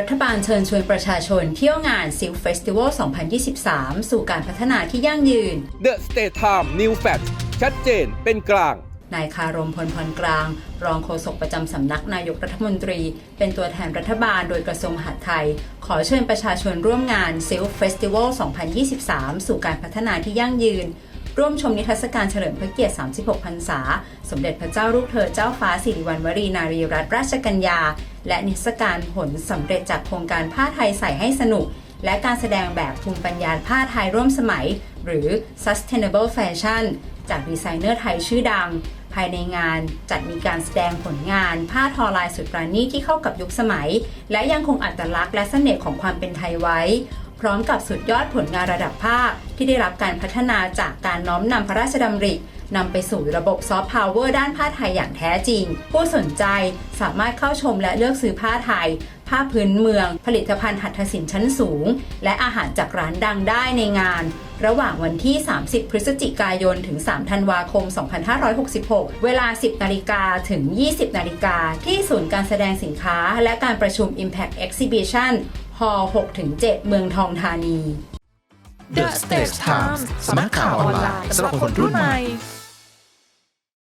รัฐบาลเชิญชวนประชาชนเที่ยวงาน Silk Festival 2023 สู่การพัฒนาที่ยั่งยืน The State Time New Fact ชัดเจนเป็นกลาง นายคารมพลพรกลาง รองโฆษกประจำสำนักนายกรัฐมนตรี เป็นตัวแทนรัฐบาลโดยกระทรวงมหาดไทย ขอเชิญประชาชนร่วมงาน Silk Festival 2023 สู่การพัฒนาที่ยั่งยืน ร่วมชมนิทรรศการเฉลิมพระเกียรติ 36 พรรษา สมเด็จพระเจ้าลูกเธอเจ้าฟ้าสิริวัณวรีนารีรัตนราชกัญญา และนิทรรศการผลสำเร็จจากโครงการผ้าไทยใส่ให้สนุก และการแสดงแบบภูมิปัญญาผ้าไทยร่วมสมัย หรือ Sustainable Fashion จากดีไซเนอร์ไทยชื่อดัง ภายในงานจัดมีการแสดงผลงาน ผ้าทอลายสุดปราณีตที่เข้ากับยุคสมัย และยังคงอัตลักษณ์และเสน่ห์ของความเป็นไทยไว้ ร้อมกับสุดยอดผลงานระดับภาค ที่ได้รับการพัฒนาจากการน้อมนำพระราชดำรินำไปสู่ระบบซอฟต์พาวเวอร์ด้านผ้าไทยอย่างแท้จริง ผู้สนใจสามารถเข้าชมและเลือกซื้อผ้าไทย ผ้าพื้นเมือง ผลิตภัณฑ์หัตถศิลป์ชั้นสูง และอาหารจากร้านดังได้ในงาน ระหว่างวันที่ 30 พฤศจิกายน ถึง 3 ธันวาคม 2566 เวลา 10 นาฬิกาถึง 20 นาฬิกาที่ศูนย์การแสดงสินค้า และการประชุม Impact Exhibition ฮอล6-7เมืองทองธานี The Stage Times สำนักข่าวออนไลน์สำหรับคนรุ่นใหม่